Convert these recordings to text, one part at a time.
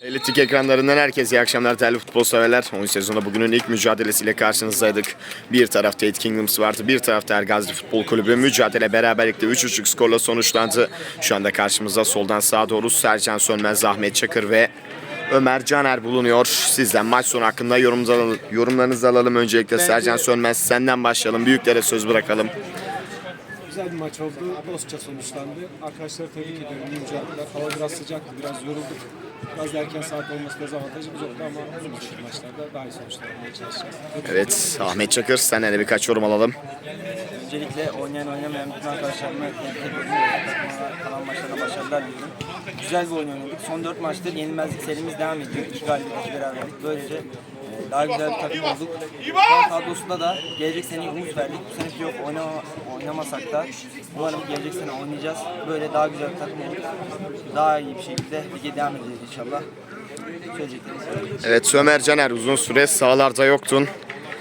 Elitik ekranlarından herkese iyi akşamlar değerli futbol severler. 10 sezonda bugünün ilk mücadelesiyle karşınızdaydık. Bir tarafta Eight Kingdoms vardı, bir tarafta Ergazi Futbol Kulübü. Mücadele beraberlikte 3-3'lük skorla sonuçlandı. Şu anda karşımızda soldan sağa doğru Sercan Sönmez, Ahmet Çakır ve Ömer Caner bulunuyor. Sizden maç sonu hakkında. Yorumlarınızı alalım. Öncelikle Sercan Sönmez senden başlayalım. Büyüklere söz bırakalım. Güzel bir maç oldu. Dostça sonuçlandı. Arkadaşları tebrik ediyorum. İyi mücadeleler. Hava biraz sıcaktı. Biraz yorulduk. Biraz erken saat olması dezavantajımız yoktu ama uzun uçlu maçlarda daha iyi sonuçlar almaya çalışacağız. Evet Ahmet Çakır senden de birkaç yorum alalım. Öncelikle oynayan oynamayan bütün arkadaşlarıma tebrik ediyorum. Kalan maçlarına başarılar diliyorum. Güzel bir oyun oynadık. Son 4 maçtır yenilmezlik serimiz devam ediyor. 2 galibiyet, 2 beraberlik. Böylece daha güzel bir takım olduk. Puan kadrosunda da gelecek seneye umut verdik. Bu sene yok oynama, oynamasak da umarım gelecek sene oynayacağız. Böyle daha güzel bir takım olup daha iyi bir şekilde lige devam edeceğiz inşallah. Evet Ömer Caner uzun süre sahalarda yoktun.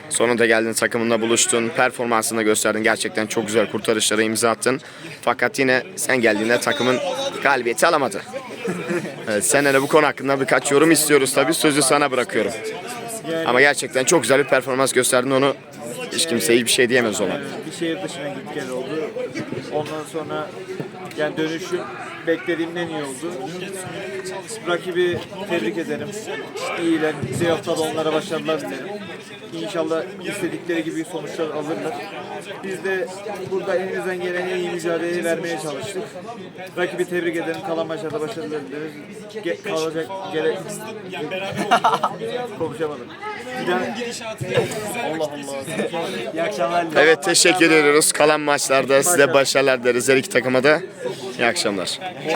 Sonunda geldin takımında buluştun. Performansını gösterdin. Gerçekten çok güzel kurtarışlara imza attın. Fakat yine sen geldiğinde takımın galibiyeti alamadı. Evet, sen de bu konu hakkında birkaç yorum istiyoruz tabii. Sözü sana bırakıyorum. Ama gerçekten çok güzel bir performans gösterdin. Onu hiç kimse iyi bir şey diyemez ona. bir şehir dışına git gel oldu. Ondan sonra yani dönüşüm beklediğimden iyi oldu. Rakibi tebrik ederim. İyiler. Bize haftada onlara başarılar dilerim. İnşallah istedikleri gibi sonuçlar alırlar. Biz de burada elimizden gelen en iyi mücadeleyi vermeye çalıştık. Rakibi tebrik ederim. Kalan maçlarda başarılar dileriz. Ge- kalacak gerek... Konuşamadım. Allah Allah. İyi akşamlar. Evet teşekkür ediyoruz. Kalan maçlarda size başarılar dileriz her iki takıma da. İyi akşamlar.